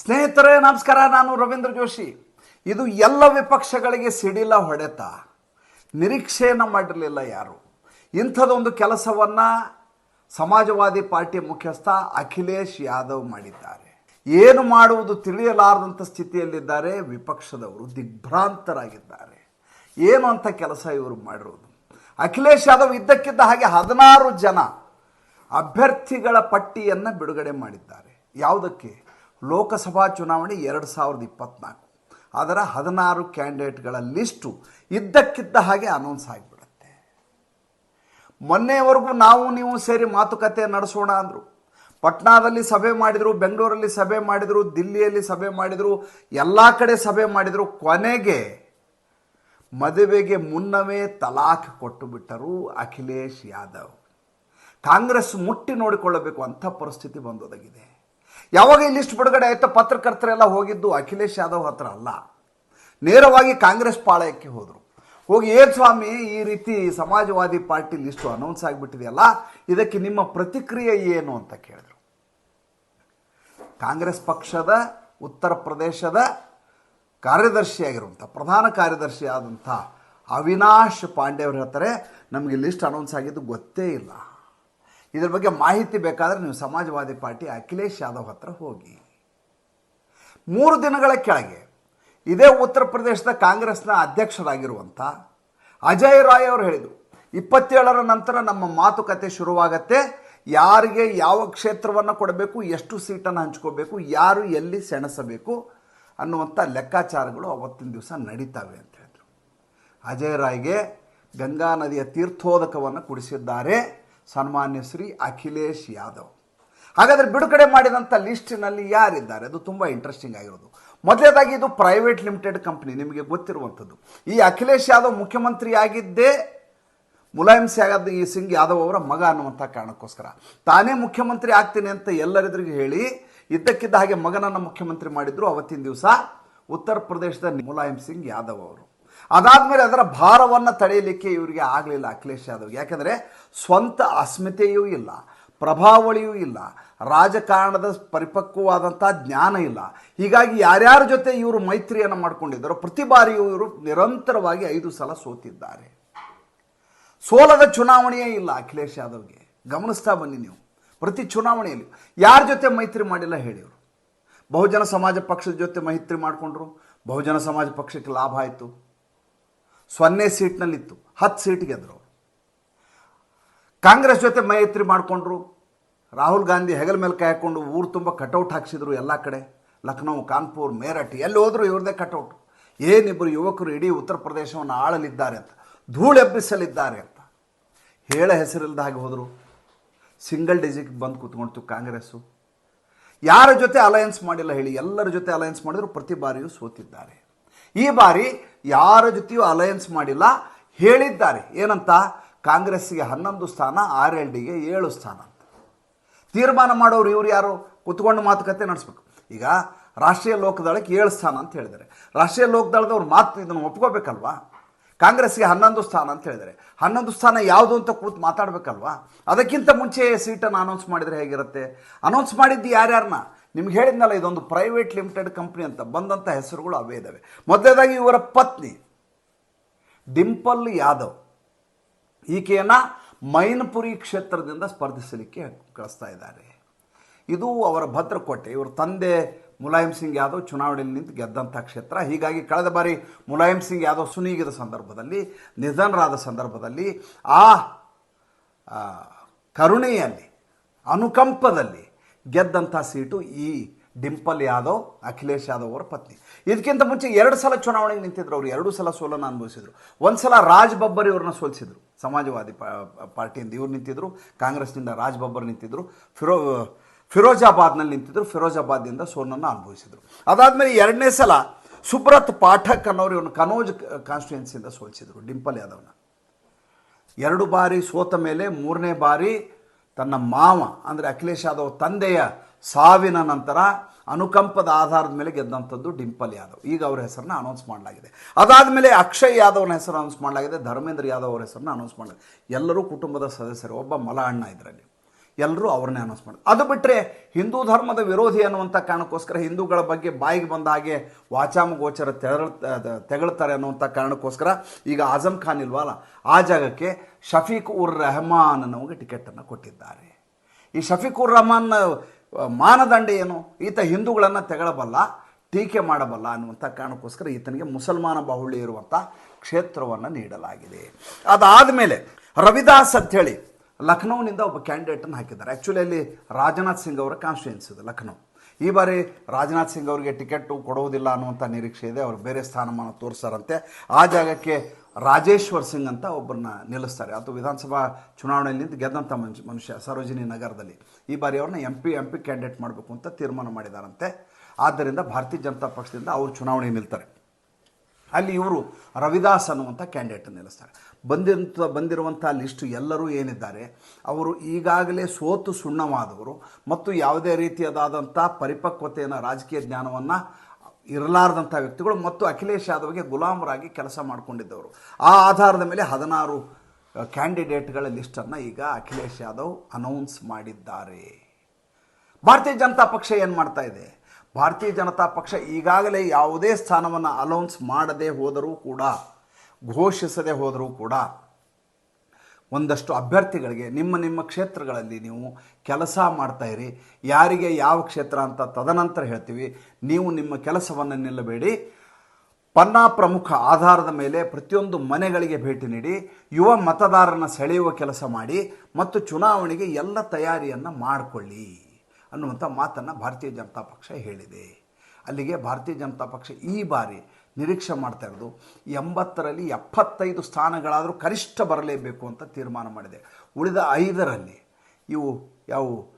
ಸ್ನೇಹಿತರೇ, ನಮಸ್ಕಾರ. ನಾನು ರವೀಂದ್ರ ಜೋಶಿ. ಇದು ಎಲ್ಲ ವಿಪಕ್ಷಗಳಿಗೆ ಸಿಡಿಲ ಹೊಡೆತ. ನಿರೀಕ್ಷೆಯನ್ನು ಮಾಡಿರಲಿಲ್ಲ ಯಾರು? ಇಂಥದೊಂದು ಕೆಲಸವನ್ನು ಸಮಾಜವಾದಿ ಪಾರ್ಟಿ ಮುಖ್ಯಸ್ಥ ಅಖಿಲೇಶ್ ಯಾದವ್ ಮಾಡಿದ್ದಾರೆ. ಏನು ಮಾಡುವುದು ತಿಳಿಯಲಾರದಂಥ ಸ್ಥಿತಿಯಲ್ಲಿದ್ದಾರೆ, ವಿಪಕ್ಷದವರು ದಿಗ್ಭ್ರಾಂತರಾಗಿದ್ದಾರೆ. ಏನು ಅಂತ ಕೆಲಸ ಇವರು ಮಾಡಿರೋದು? ಅಖಿಲೇಶ್ ಯಾದವ್ ಇದ್ದಕ್ಕಿದ್ದ ಹಾಗೆ ಹದಿನಾರು ಜನ ಅಭ್ಯರ್ಥಿಗಳ ಪಟ್ಟಿಯನ್ನು ಬಿಡುಗಡೆ ಮಾಡಿದ್ದಾರೆ. ಯಾವುದಕ್ಕೆ? ಲೋಕಸಭಾ ಚುನಾವಣೆ ಎರಡು ಸಾವಿರದ ಇಪ್ಪತ್ತ್ನಾಲ್ಕು ಅದರ ಹದಿನಾರು ಕ್ಯಾಂಡಿಡೇಟ್ಗಳ ಲಿಸ್ಟು ಇದ್ದಕ್ಕಿದ್ದ ಹಾಗೆ ಅನೌನ್ಸ್ ಆಗಿಬಿಡುತ್ತೆ. ಮೊನ್ನೆವರೆಗೂ ನಾವು ನೀವು ಸೇರಿ ಮಾತುಕತೆ ನಡೆಸೋಣ ಅಂದರು. ಪಟ್ನಾದಲ್ಲಿ ಸಭೆ ಮಾಡಿದರು, ಬೆಂಗಳೂರಲ್ಲಿ ಸಭೆ ಮಾಡಿದರು, ದಿಲ್ಲಿಯಲ್ಲಿ ಸಭೆ ಮಾಡಿದರು, ಎಲ್ಲ ಕಡೆ ಸಭೆ ಮಾಡಿದರು, ಕೊನೆಗೆ ಮದುವೆಗೆ ಮುನ್ನವೇ ತಲಾಖ್ ಕೊಟ್ಟು ಬಿಟ್ಟರು ಅಖಿಲೇಶ್ ಯಾದವ್. ಕಾಂಗ್ರೆಸ್ ಮುಟ್ಟಿ ನೋಡಿಕೊಳ್ಳಬೇಕು ಅಂಥ ಪರಿಸ್ಥಿತಿ ಬಂದೊದಗಿದೆ. ಯಾವಾಗ ಈ ಲಿಸ್ಟ್ ಬಿಡುಗಡೆ ಆಯಿತು ಪತ್ರಕರ್ತರೆಲ್ಲ ಹೋಗಿದ್ದು ಅಖಿಲೇಶ್ ಯಾದವ್ ಹತ್ರ ಅಲ್ಲ. ನೇರವಾಗಿ ಕಾಂಗ್ರೆಸ್ ಪಾಳಯಕ್ಕೆ ಹೋದರು. ಹೋಗಿ, ಏನ್ ಸ್ವಾಮಿ, ಈ ರೀತಿ ಸಮಾಜವಾದಿ ಪಾರ್ಟಿ ಲಿಸ್ಟ್ ಅನೌನ್ಸ್ ಆಗಿಬಿಟ್ಟಿದೆಯಲ್ಲ, ಇದಕ್ಕೆ ನಿಮ್ಮ ಪ್ರತಿಕ್ರಿಯೆ ಏನು ಅಂತ ಕೇಳಿದರು. ಕಾಂಗ್ರೆಸ್ ಪಕ್ಷದ, ಉತ್ತರ ಪ್ರದೇಶದ ಕಾರ್ಯದರ್ಶಿಯಾಗಿರುವಂಥ, ಪ್ರಧಾನ ಕಾರ್ಯದರ್ಶಿ ಆದಂಥ ಅವಿನಾಶ್ ಪಾಂಡೆ ಅವರು ಹೇಳ್ತಾರೆ ನಮಗೆ ಲಿಸ್ಟ್ ಅನೌನ್ಸ್ ಆಗಿದ್ದು ಗೊತ್ತೇ ಇಲ್ಲ. ಇದ್ರ ಬಗ್ಗೆ ಮಾಹಿತಿ ಬೇಕಾದರೆ ನೀವು ಸಮಾಜವಾದಿ ಪಾರ್ಟಿ ಅಖಿಲೇಶ್ ಯಾದವ್ ಹತ್ರ ಹೋಗಿ. ಮೂರು ದಿನಗಳ ಕೆಳಗೆ ಇದೇ ಉತ್ತರ ಪ್ರದೇಶದ ಕಾಂಗ್ರೆಸ್ನ ಅಧ್ಯಕ್ಷರಾಗಿರುವಂಥ ಅಜಯ್ ರಾಯ್ ಅವರು ಹೇಳಿದರು, ಇಪ್ಪತ್ತೇಳರ ನಂತರ ನಮ್ಮ ಮಾತುಕತೆ ಶುರುವಾಗತ್ತೆ, ಯಾರಿಗೆ ಯಾವ ಕ್ಷೇತ್ರವನ್ನು ಕೊಡಬೇಕು, ಎಷ್ಟು ಸೀಟನ್ನು ಹಂಚ್ಕೋಬೇಕು, ಯಾರು ಎಲ್ಲಿ ಸೆಣಸಬೇಕು ಅನ್ನುವಂಥ ಲೆಕ್ಕಾಚಾರಗಳು ಅವತ್ತಿನ ದಿವಸ ನಡೀತಾವೆ ಅಂತ ಹೇಳಿದರು. ಅಜಯ್ ರಾಯ್ಗೆ ಗಂಗಾ ನದಿಯ ತೀರ್ಥೋದಕವನ್ನು ಕುಡಿಸಿದ್ದಾರೆ. ಸನ್ಮಾನ್ಯ ಶ್ರೀ ಅಖಿಲೇಶ್ ಯಾದವ್. ಹಾಗಾದರೆ ಬಿಡುಗಡೆ ಮಾಡಿದಂಥ ಲಿಸ್ಟಿನಲ್ಲಿ ಯಾರಿದ್ದಾರೆ? ಅದು ತುಂಬ ಇಂಟ್ರೆಸ್ಟಿಂಗ್ ಆಗಿರೋದು. ಮೊದಲೇದಾಗಿ ಇದು ಪ್ರೈವೇಟ್ ಲಿಮಿಟೆಡ್ ಕಂಪ್ನಿ ನಿಮಗೆ ಗೊತ್ತಿರುವಂಥದ್ದು. ಈ ಅಖಿಲೇಶ್ ಯಾದವ್ ಮುಖ್ಯಮಂತ್ರಿ ಆಗಿದ್ದೇ ಮುಲಾಯಂ ಸಿಂಗ್ ಈ ಸಿಂಗ್ ಯಾದವ್ ಅವರ ಮಗ ಅನ್ನುವಂಥ ಕಾರಣಕ್ಕೋಸ್ಕರ. ತಾನೇ ಮುಖ್ಯಮಂತ್ರಿ ಆಗ್ತೀನಿ ಅಂತ ಎಲ್ಲರೆದುರಿಗೆ ಹೇಳಿ, ಇದ್ದಕ್ಕಿದ್ದ ಹಾಗೆ ಮಗನನ್ನು ಮುಖ್ಯಮಂತ್ರಿ ಮಾಡಿದ್ರು ಅವತ್ತಿನ ದಿವಸ ಉತ್ತರ ಪ್ರದೇಶದ ಮುಲಾಯಂ ಸಿಂಗ್ ಯಾದವ್ ಅವರು. ಅದಾದಮೇಲೆ ಅದರ ಭಾರವನ್ನು ತಡೆಯಲಿಕ್ಕೆ ಇವರಿಗೆ ಆಗಲಿಲ್ಲ ಅಖಿಲೇಶ್ ಯಾದವ್. ಯಾಕಂದರೆ ಸ್ವಂತ ಅಸ್ಮಿತೆಯೂ ಇಲ್ಲ, ಪ್ರಭಾವಳಿಯೂ ಇಲ್ಲ, ರಾಜಕಾರಣದ ಪರಿಪಕ್ವವಾದಂಥ ಜ್ಞಾನ ಇಲ್ಲ. ಹೀಗಾಗಿ ಯಾರ್ಯಾರ ಜೊತೆ ಇವರು ಮೈತ್ರಿಯನ್ನು ಮಾಡಿಕೊಂಡಿದ್ದರೋ, ಪ್ರತಿ ಬಾರಿಯೂ ಇವರು ನಿರಂತರವಾಗಿ ಐದು ಸಲ ಸೋತಿದ್ದಾರೆ. ಸೋಲದ ಚುನಾವಣೆಯೇ ಇಲ್ಲ ಅಖಿಲೇಶ್ ಯಾದವ್ಗೆ. ಗಮನಿಸ್ತಾ ಬನ್ನಿ ನೀವು. ಪ್ರತಿ ಚುನಾವಣೆಯಲ್ಲಿ ಯಾರ ಜೊತೆ ಮೈತ್ರಿ ಮಾಡಿಲ್ಲ ಹೇಳಿ ಅವರು ಬಹುಜನ ಸಮಾಜ ಪಕ್ಷದ ಜೊತೆ ಮೈತ್ರಿ ಮಾಡಿಕೊಂಡ್ರು. ಬಹುಜನ ಸಮಾಜ ಪಕ್ಷಕ್ಕೆ ಲಾಭ ಆಯಿತು. ಸೊನ್ನೆ ಸೀಟ್ನಲ್ಲಿತ್ತು, ಹತ್ತು ಸೀಟ್ ಗೆದ್ರು ಅವರು. ಕಾಂಗ್ರೆಸ್ ಜೊತೆ ಮೈತ್ರಿ ಮಾಡಿಕೊಂಡ್ರು, ರಾಹುಲ್ ಗಾಂಧಿ ಹೆಗಲ ಮೇಲೆ ಕೈ ಹಾಕ್ಕೊಂಡು ಊರು ತುಂಬ ಕಟೌಟ್ ಹಾಕ್ಸಿದ್ರು ಎಲ್ಲ ಕಡೆ, ಲಕ್ನೋ, ಕಾನ್ಪುರ್, ಮೇರಠ್, ಎಲ್ಲಿ ಹೋದರೂ ಇವ್ರದೇ ಕಟೌಟ್. ಏನಿಬ್ಬರು ಯುವಕರು ಇಡೀ ಉತ್ತರ ಪ್ರದೇಶವನ್ನು ಆಳಲಿದ್ದಾರೆ ಅಂತ ಧೂಳೆಬ್ಬಿಸಲಿದ್ದಾರೆ ಅಂತ. ಹೇಳ ಹೆಸರಿಲ್ಲದ ಹಾಗೆ ಹೋದರು. ಸಿಂಗಲ್ ಡಿಜಿಟ್ ಬಂದು ಕೂತ್ಕೊಳ್ತು ಕಾಂಗ್ರೆಸ್ಸು. ಯಾರ ಜೊತೆ ಅಲಯನ್ಸ್ ಮಾಡಿಲ್ಲ ಹೇಳಿ, ಎಲ್ಲರ ಜೊತೆ ಅಲಯನ್ಸ್ ಮಾಡಿದ್ರು, ಪ್ರತಿ ಬಾರಿಯೂ ಸೋತಿದ್ದಾರೆ. ಈ ಬಾರಿ ಯಾರ ಜೊತೆಯೂ ಅಲಯನ್ಸ್ ಮಾಡಿಲ್ಲ. ಹೇಳಿದ್ದಾರೆ. ಏನಂತ? ಕಾಂಗ್ರೆಸ್ಸಿಗೆ ಹನ್ನೊಂದು ಸ್ಥಾನ, ಆರ್ ಎಲ್ ಡಿಗೆ ಏಳು ಸ್ಥಾನ ಅಂತ. ತೀರ್ಮಾನ ಮಾಡೋರು ಇವರು ಯಾರು? ಕುತ್ಕೊಂಡು ಮಾತುಕತೆ ನಡೆಸ್ಬೇಕು. ಈಗ ರಾಷ್ಟ್ರೀಯ ಲೋಕದಳಕ್ಕೆ ಏಳು ಸ್ಥಾನ ಅಂತ ಹೇಳಿದ್ದಾರೆ. ರಾಷ್ಟ್ರೀಯ ಲೋಕದಳದವ್ರು ಮಾತು ಇದನ್ನು ಒಪ್ಕೋಬೇಕಲ್ವಾ? ಕಾಂಗ್ರೆಸ್ಗೆ ಹನ್ನೊಂದು ಸ್ಥಾನ ಅಂತ ಹೇಳಿದರೆ ಹನ್ನೊಂದು ಸ್ಥಾನ ಯಾವುದು ಅಂತ ಕೂತು ಮಾತಾಡಬೇಕಲ್ವಾ? ಅದಕ್ಕಿಂತ ಮುಂಚೆ ಸೀಟನ್ನು ಅನೌನ್ಸ್ ಮಾಡಿದರೆ ಹೇಗಿರುತ್ತೆ? ಅನೌನ್ಸ್ ಮಾಡಿದ್ದು ಯಾರ್ಯಾರನ್ನ? ನಿಮ್ಗೆ ಹೇಳಿದ್ನಲ್ಲ ಇದೊಂದು ಪ್ರೈವೇಟ್ ಲಿಮಿಟೆಡ್ ಕಂಪ್ನಿ ಅಂತ. ಬಂದಂಥ ಹೆಸರುಗಳು ಅವೇ ಇದ್ದಾವೆ ಮೊದಲನೇದಾಗಿ ಇವರ ಪತ್ನಿ ಡಿಂಪಲ್ ಯಾದವ್ ಈಕೆಯನ್ನು ಮೈನ್ಪುರಿ ಕ್ಷೇತ್ರದಿಂದ ಸ್ಪರ್ಧಿಸಲಿಕ್ಕೆ ಕಳಿಸ್ತಾ ಇದ್ದಾರೆ. ಇದು ಅವರ ಭದ್ರಕೋಟೆ. ಇವರ ತಂದೆ ಮುಲಾಯಂ ಸಿಂಗ್ ಯಾದವ್ ಚುನಾವಣೆಯಲ್ಲಿ ನಿಂತು ಗೆದ್ದಂಥ ಕ್ಷೇತ್ರ. ಹೀಗಾಗಿ ಕಳೆದ ಬಾರಿ ಮುಲಾಯಂ ಸಿಂಗ್ ಯಾದವ್ ಸುನೀಗಿದ ಸಂದರ್ಭದಲ್ಲಿ ನಿಧನರಾದ ಸಂದರ್ಭದಲ್ಲಿ ಆ ಆ, ಕರುಣೆಯಲ್ಲಿ ಅನುಕಂಪದಲ್ಲಿ ಗೆದ್ದಂಥ ಸೀಟು ಈ ಡಿಂಪಲ್ ಯಾದವ್, ಅಖಿಲೇಶ್ ಯಾದವ್ ಅವರ ಪತ್ನಿ. ಇದಕ್ಕಿಂತ ಮುಂಚೆ ಎರಡು ಸಲ ಚುನಾವಣೆಗೆ ನಿಂತಿದ್ರು ಅವರು, ಎರಡು ಸಲ ಸೋಲನ್ನು ಅನುಭವಿಸಿದರು. ಒಂದು ಸಲ ರಾಜ್ ಬಬ್ಬರ್ ಇವ್ರನ್ನ ಸೋಲಿಸಿದ್ರು. ಸಮಾಜವಾದಿ ಪಾರ್ಟಿಯಿಂದ ಇವ್ರು ನಿಂತಿದ್ರು, ಕಾಂಗ್ರೆಸ್ನಿಂದ ರಾಜ್ ಬಬ್ಬರ್ ನಿಂತಿದ್ರು, ಫಿರೋ, ಫಿರೋಜಾಬಾದ್ನಲ್ಲಿ ನಿಂತಿದ್ರು ಫಿರೋಜಾಬಾದ್ನಿಂದ ಸೋಲನ್ನು ಅನುಭವಿಸಿದ್ರು. ಅದಾದಮೇಲೆ ಎರಡನೇ ಸಲ ಸುಬ್ರತ್ ಪಾಠಕ್ ಅನ್ನೋರು ಇವ್ರನ್ನ ಕನೋಜ್ ಕಾನ್ಸ್ಟಿಟ್ಯೂನ್ಸಿಯಿಂದ ಸೋಲಿಸಿದ್ರು, ಡಿಂಪಲ್ ಯಾದವ್ನ. ಎರಡು ಬಾರಿ ಸೋತ ಮೇಲೆ ಮೂರನೇ ಬಾರಿ ತನ್ನ ಮಾವ, ಅಂದರೆ ಅಖಿಲೇಶ್ ಯಾದವ್ ತಂದೆಯ ಸಾವಿನ ನಂತರ ಅನುಕಂಪದ ಆಧಾರದ ಮೇಲೆ ಗೆದ್ದಂಥದ್ದು ಡಿಂಪಲ್ ಯಾದವ್. ಈಗ ಅವರ ಹೆಸರನ್ನ ಅನೌನ್ಸ್ ಮಾಡಲಾಗಿದೆ. ಅದಾದ ಮೇಲೆ ಅಕ್ಷಯ್ ಯಾದವ್ನ ಹೆಸರು ಅನೌನ್ಸ್ ಮಾಡಲಾಗಿದೆ, ಧರ್ಮೇಂದ್ರ ಯಾದವ್ ಅವರ ಹೆಸರನ್ನ ಅನೌನ್ಸ್ ಮಾಡಲಾಗಿದೆ. ಎಲ್ಲರೂ ಕುಟುಂಬದ ಸದಸ್ಯರು, ಒಬ್ಬ ಮಲ ಅಣ್ಣ ಇದರಲ್ಲಿ. ಎಲ್ಲರೂ ಅವ್ರನ್ನೇ ಅನೌನ್ಸ್ ಮಾಡಿ ಅದು ಬಿಟ್ಟರೆ ಹಿಂದೂ ಧರ್ಮದ ವಿರೋಧಿ ಅನ್ನುವಂಥ ಕಾರಣಕ್ಕೋಸ್ಕರ ಹಿಂದೂಗಳ ಬಗ್ಗೆ ಬಾಯಿಗೆ ಬಂದ ಹಾಗೆ ವಾಚಾಮಗೋಚರ ತೆರಳ ತೆಗಳ್ತಾರೆ ಅನ್ನುವಂಥ ಕಾರಣಕ್ಕೋಸ್ಕರ ಈಗ ಆಜಮ್ ಖಾನ್ ಇಲ್ವಲ್ಲ ಆ ಜಾಗಕ್ಕೆ ಶಫೀಕ್ ಉರ್ ರೆಹಮಾನ್ ಅನ್ನೋಗೆ ಟಿಕೆಟನ್ನು ಕೊಟ್ಟಿದ್ದಾರೆ. ಈ ಶಫೀಕ್ ಉರ್ ರೆಹಮಾನ್ ಮಾನದಂಡ ಏನು? ಈತ ಹಿಂದೂಗಳನ್ನು ತೆಗಳಬಲ್ಲ, ಟೀಕೆ ಮಾಡಬಲ್ಲ ಅನ್ನುವಂಥ ಕಾರಣಕ್ಕೋಸ್ಕರ ಈತನಿಗೆ ಮುಸಲ್ಮಾನ ಬಾಹುಳ್ಯ ಇರುವಂಥ ಕ್ಷೇತ್ರವನ್ನು ನೀಡಲಾಗಿದೆ. ಅದಾದ ಮೇಲೆ ರವಿದಾಸ್ ಅಂಥೇಳಿ ಲಖನೌನಿಂದ ಒಬ್ಬ ಕ್ಯಾಂಡಿಡೇಟನ್ನು ಹಾಕಿದ್ದಾರೆ. ಆ್ಯಕ್ಚುಲಿ ಅಲ್ಲಿ ರಾಜನಾಥ್ ಸಿಂಗ್ ಅವರ ಕಾನ್ಸ್ಟಿಟ್ಯೂನ್ಸಿ ಇದೆ ಲಖನೌ. ಈ ಬಾರಿ ರಾಜನಾಥ್ ಸಿಂಗ್ ಅವರಿಗೆ ಟಿಕೆಟ್ ಕೊಡುವುದಿಲ್ಲ ಅನ್ನುವಂಥ ನಿರೀಕ್ಷೆ ಇದೆ. ಅವರು ಬೇರೆ ಸ್ಥಾನಮಾನ ತೋರಿಸ್ತಾರಂತೆ ಆ ಜಾಗಕ್ಕೆ ರಾಜೇಶ್ವರ್ ಸಿಂಗ್ ಅಂತ ಒಬ್ಬರನ್ನ ನಿಲ್ಲಿಸ್ತಾರೆ. ಅದು ವಿಧಾನಸಭಾ ಚುನಾವಣೆಯಲ್ಲಿ ಗೆದ್ದಂಥ ಮನುಷ್ಯ ಮನುಷ್ಯ, ಸರೋಜಿನಿ ನಗರದಲ್ಲಿ. ಈ ಬಾರಿ ಅವ್ರನ್ನ M P M P candidate ಮಾಡಬೇಕು ಅಂತ ತೀರ್ಮಾನ ಮಾಡಿದಾರಂತೆ. ಆದ್ದರಿಂದ ಭಾರತೀಯ ಜನತಾ ಪಕ್ಷದಿಂದ ಅವರು ಚುನಾವಣೆ ನಿಲ್ತಾರೆ. ಅಲ್ಲಿ ಇವರು ರವಿದಾಸ್ ಅನ್ನುವಂಥ ಕ್ಯಾಂಡಿಡೇಟ್ ನಿಲ್ಲಿಸ್ತಾರೆ. ಬಂದಿರುವಂಥ ಬಂದಿರುವಂಥ ಲಿಸ್ಟು ಎಲ್ಲರೂ ಏನಿದ್ದಾರೆ, ಅವರು ಈಗಾಗಲೇ ಸೋತು ಸುಣ್ಣವಾದವರು ಮತ್ತು ಯಾವುದೇ ರೀತಿಯಾದಂಥ ಪರಿಪಕ್ವತೆಯನ್ನು, ರಾಜಕೀಯ ಜ್ಞಾನವನ್ನು ಇರಲಾರ್ದಂಥ ವ್ಯಕ್ತಿಗಳು ಮತ್ತು ಅಖಿಲೇಶ್ ಯಾದವ್ಗೆ ಗುಲಾಮರಾಗಿ ಕೆಲಸ ಮಾಡಿಕೊಂಡಿದ್ದವರು. ಆ ಆಧಾರದ ಮೇಲೆ ಹದಿನಾರು ಕ್ಯಾಂಡಿಡೇಟ್ಗಳ ಲಿಸ್ಟನ್ನು ಈಗ ಅಖಿಲೇಶ್ ಯಾದವ್ ಅನೌನ್ಸ್ ಮಾಡಿದ್ದಾರೆ. ಭಾರತೀಯ ಜನತಾ ಪಕ್ಷ ಏನು ಮಾಡ್ತಾ ಇದೆ? ಭಾರತೀಯ ಜನತಾ ಪಕ್ಷ ಈಗಾಗಲೇ ಯಾವುದೇ ಸ್ಥಾನವನ್ನು ಅಲೌನ್ಸ್ ಮಾಡದೇ ಹೋದರೂ ಕೂಡ, ಘೋಷಿಸದೆ ಹೋದರೂ ಕೂಡ, ಒಂದಷ್ಟು ಅಭ್ಯರ್ಥಿಗಳಿಗೆ, ನಿಮ್ಮ ನಿಮ್ಮ ಕ್ಷೇತ್ರಗಳಲ್ಲಿ ನೀವು ಕೆಲಸ ಮಾಡ್ತಾ ಇರಿ. ಯಾರಿಗೆ ಯಾವ ಕ್ಷೇತ್ರ ಅಂತ ತದನಂತರ ಹೇಳ್ತೀವಿ. ನೀವು ನಿಮ್ಮ ಕೆಲಸವನ್ನು ನಿಲ್ಲಬೇಡಿ. ಪನ್ನಾ ಪ್ರಮುಖ ಆಧಾರದ ಮೇಲೆ ಪ್ರತಿಯೊಂದು ಮನೆಗಳಿಗೆ ಭೇಟಿ ನೀಡಿ, ಯುವ ಮತದಾರನ ಸೆಳೆಯುವ ಕೆಲಸ ಮಾಡಿ, ಮತ್ತು ಚುನಾವಣೆಗೆ ಎಲ್ಲ ತಯಾರಿಯನ್ನು ಮಾಡಿಕೊಳ್ಳಿ. ಅನ್ನುವಂಥ ಮಾತನ್ನು ಭಾರತೀಯ ಜನತಾ ಪಕ್ಷ ಹೇಳಿದೆ. ಅಲ್ಲಿಗೆ ಭಾರತೀಯ ಜನತಾ ಪಕ್ಷ ಈ ಬಾರಿ ನಿರೀಕ್ಷೆ ಮಾಡ್ತಾ ಇರೋದು, ಎಂಬತ್ತರಲ್ಲಿ ಎಪ್ಪತ್ತೈದು ಸ್ಥಾನಗಳಾದರೂ ಕನಿಷ್ಠ ಬರಲೇಬೇಕು ಅಂತ ತೀರ್ಮಾನ ಮಾಡಿದೆ. ಉಳಿದ ಐದರಲ್ಲಿ ಇವು ಯಾವು?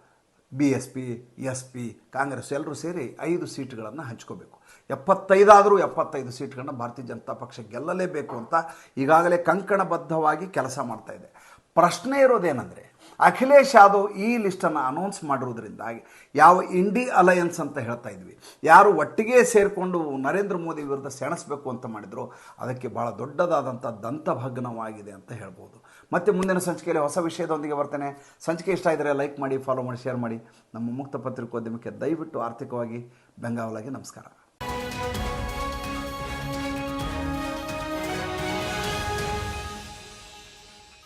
B S P S P, Congress ಎಲ್ಲರೂ ಸೇರಿ ಐದು ಸೀಟ್ಗಳನ್ನು ಹಂಚ್ಕೋಬೇಕು. ಎಪ್ಪತ್ತೈದಾದರೂ ಎಪ್ಪತ್ತೈದು ಸೀಟ್ಗಳನ್ನ ಭಾರತೀಯ ಜನತಾ ಪಕ್ಷ ಗೆಲ್ಲಲೇಬೇಕು ಅಂತ ಈಗಾಗಲೇ ಕಂಕಣಬದ್ಧವಾಗಿ ಕೆಲಸ ಮಾಡ್ತಾ ಇದೆ. ಪ್ರಶ್ನೆ ಇರೋದೇನೆಂದರೆ ಅಖಿಲೇಶ್ ಯಾದವ್ ಈ ಲಿಸ್ಟನ್ನು ಅನೌನ್ಸ್ ಮಾಡಿರೋದ್ರಿಂದ ಯಾವ ಇಂಡಿ ಅಲಯನ್ಸ್ ಅಂತ ಹೇಳ್ತಾ ಇದ್ವಿ. ಯಾರು ಒಟ್ಟಿಗೆ ಸೇರಿಕೊಂಡು ನರೇಂದ್ರ ಮೋದಿ ವಿರುದ್ಧ ಸೆಣಸಬೇಕು ಅಂತ ಮಾಡಿದ್ರು, ಅದಕ್ಕೆ ಭಾಳ ದೊಡ್ಡದಾದಂಥ ದಂತಭಗ್ನವಾಗಿದೆ ಅಂತ ಹೇಳ್ಬೋದು. ಮತ್ತೆ ಮುಂದಿನ ಸಂಚಿಕೆಯಲ್ಲಿ ಹೊಸ ವಿಷಯದೊಂದಿಗೆ ಬರ್ತೇನೆ. ಸಂಚಿಕೆ ಇಷ್ಟ ಇದ್ದರೆ ಲೈಕ್ ಮಾಡಿ ಫಾಲೋ ಮಾಡಿ ಶೇರ್ ಮಾಡಿ. ನಮ್ಮ ಮುಕ್ತ ಪತ್ರಿಕೋದ್ಯಮಕ್ಕೆ ದಯವಿಟ್ಟು ಆರ್ಥಿಕವಾಗಿ ಬೆಂಗಾವಲಾಗಿ ನಮಸ್ಕಾರ.